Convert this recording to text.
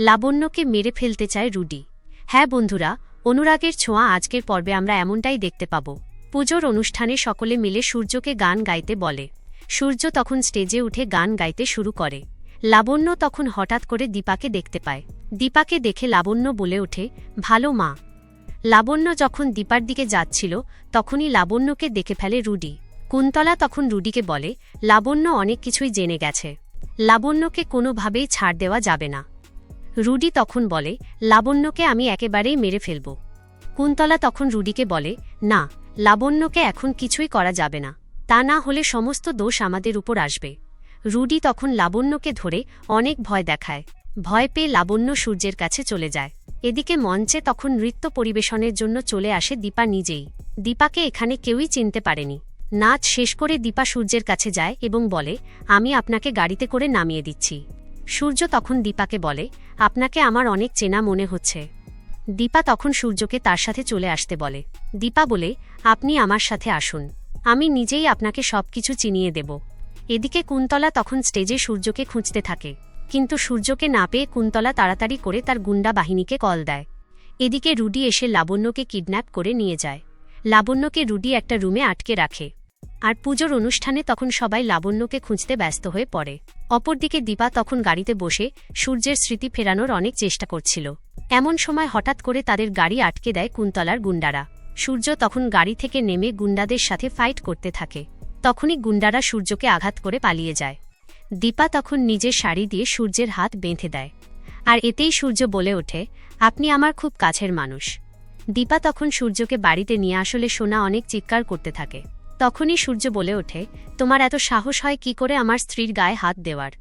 লাবণ্যকে মেরে ফেলতে চায় রুডি। হ্যাঁ বন্ধুরা, অনুরাগের ছোঁয়া আজকের পর্বে আমরা এমনটাই দেখতে পাব। পুজোর অনুষ্ঠানে সকলে মিলে সূর্যকে গান গাইতে বলে। সূর্য তখন স্টেজে উঠে গান গাইতে শুরু করে। লাবণ্য তখন হঠাৎ করে দীপাকে দেখতে পায়। দীপাকে দেখে লাবণ্য বলে ওঠে, ভালো মা। লাবণ্য যখন দীপার দিকে যাচ্ছিল, তখনই লাবণ্যকে দেখে ফেলে রুডি। কুন্তলা তখন রুডিকে বলে, লাবণ্য অনেক কিছুই জেনে গেছে। লাবণ্যকে কোনোভাবেই ছাড় দেওয়া যাবে না। রুডি তখন বলে, লাবণ্যকে আমি একেবারেই মেরে ফেলব। কুন্তলা তখন রুডিকে বলে, না, লাবণ্যকে এখন কিছুই করা যাবে না। তা না হলে সমস্ত দোষ আমাদের উপর আসবে। রুডি তখন লাবণ্যকে ধরে অনেক ভয় দেখায়। ভয় পেয়ে লাবণ্য সূর্যের কাছে চলে যায়। এদিকে মঞ্চে তখন নৃত্য পরিবেশনের জন্য চলে আসে দীপা নিজেই। দীপাকে এখানে কেউই চিনতে পারেনি। নাচ শেষ করে দীপা সূর্যের কাছে যায় এবং বলে, আমি আপনাকে গাড়িতে করে নামিয়ে দিচ্ছি। সূর্য তখন দীপাকে বলে, আপনাকে আমার অনেক চেনা মনে হচ্ছে। দীপা তখন সূর্যকে তার সাথে চলে আসতে বলে। দীপা বলে, আপনি আমার সাথে আসুন। আমি নিজেই আপনাকে সবকিছু চিনিয়ে দেব। এদিকে কুন্তলা তখন স্টেজে সূর্যকে খুঁজতে থাকে। কিন্তু সূর্যকে না পেয়ে কুন্তলা তাড়াতাড়ি করে তার গুন্ডা বাহিনীকে কল দেয়। এদিকে রুডি এসে লাবণ্যকে কিডন্যাপ করে নিয়ে যায়। লাবণ্যকে রুডি একটা রুমে আটকে রাখে। আর পুজোর অনুষ্ঠানে তখন সবাই লাবণ্যকে খুঁজতে ব্যস্ত হয়ে পড়ে। অপরদিকে দীপা তখন গাড়িতে বসে সূর্যের স্মৃতি ফেরানোর অনেক চেষ্টা করছিল। এমন সময় হঠাৎ করে তাদের গাড়ি আটকে দেয় কুন্তলার গুন্ডারা সূর্য তখন গাড়ি থেকে নেমে গুন্ডাদের সাথে ফাইট করতে থাকে। তখনই গুন্ডারা সূর্যকে আঘাত করে পালিয়ে যায়। দীপা তখন নিজের শাড়ি দিয়ে সূর্যের হাত বেঁধে দেয়। আর এতেই সূর্য বলে ওঠে, আপনি আমার খুব কাছের মানুষ। দীপা তখন সূর্যকে বাড়িতে নিয়ে আসলে সোনা অনেক চিৎকার করতে থাকে। তখনই সূর্য বলে ওঠে, তোমার এত সাহস হয় কি করে আমার স্ত্রীর গায়ে হাত দেওয়ার?